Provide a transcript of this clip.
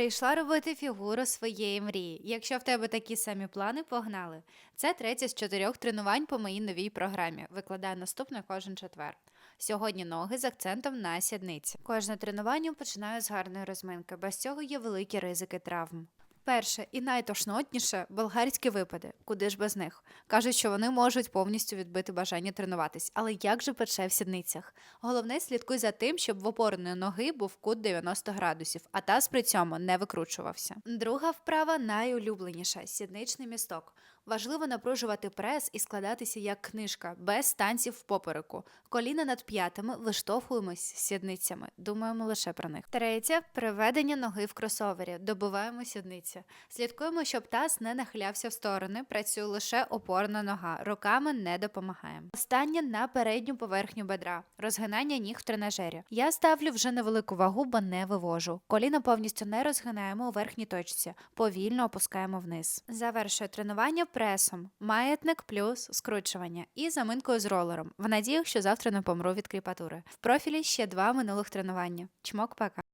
Прийшла робити фігуру своєї мрії. Якщо в тебе такі самі плани, погнали. Це третє з чотирьох тренувань по моїй новій програмі. Викладаю наступне кожен четвер. Сьогодні ноги з акцентом на сідниці. Кожне тренування починаю з гарної розминки. Без цього є великі ризики травм. Перше і найтошнотніше болгарські випади. Куди ж без них? Кажуть, що вони можуть повністю відбити бажання тренуватись. Але як же пече в сідницях? Головне слідкуй за тим, щоб в опорної ноги був кут 90 градусів, а таз при цьому не викручувався. Друга вправа найулюбленіша сідничний місток. Важливо напружувати прес і складатися як книжка, без танців в попереку. Коліна над п'ятами виштовхуємось сідницями. Думаємо лише про них. Третє приведення ноги в кросовері. Добиваємо сідниці. Слідкуємо, щоб таз не нахилявся в сторони. Працює лише опорна нога. Руками не допомагаємо. Останнє на передню поверхню бедра. Розгинання ніг в тренажері. Я ставлю вже невелику вагу, бо не вивожу. Коліна повністю не розгинаємо у верхній точці. Повільно опускаємо вниз. Завершую тренування пресом, маятник плюс скручування і заминкою з ролером. В надіях, що завтра не помру від кріпатури. В профілі ще два минулих тренування. Чмок пока.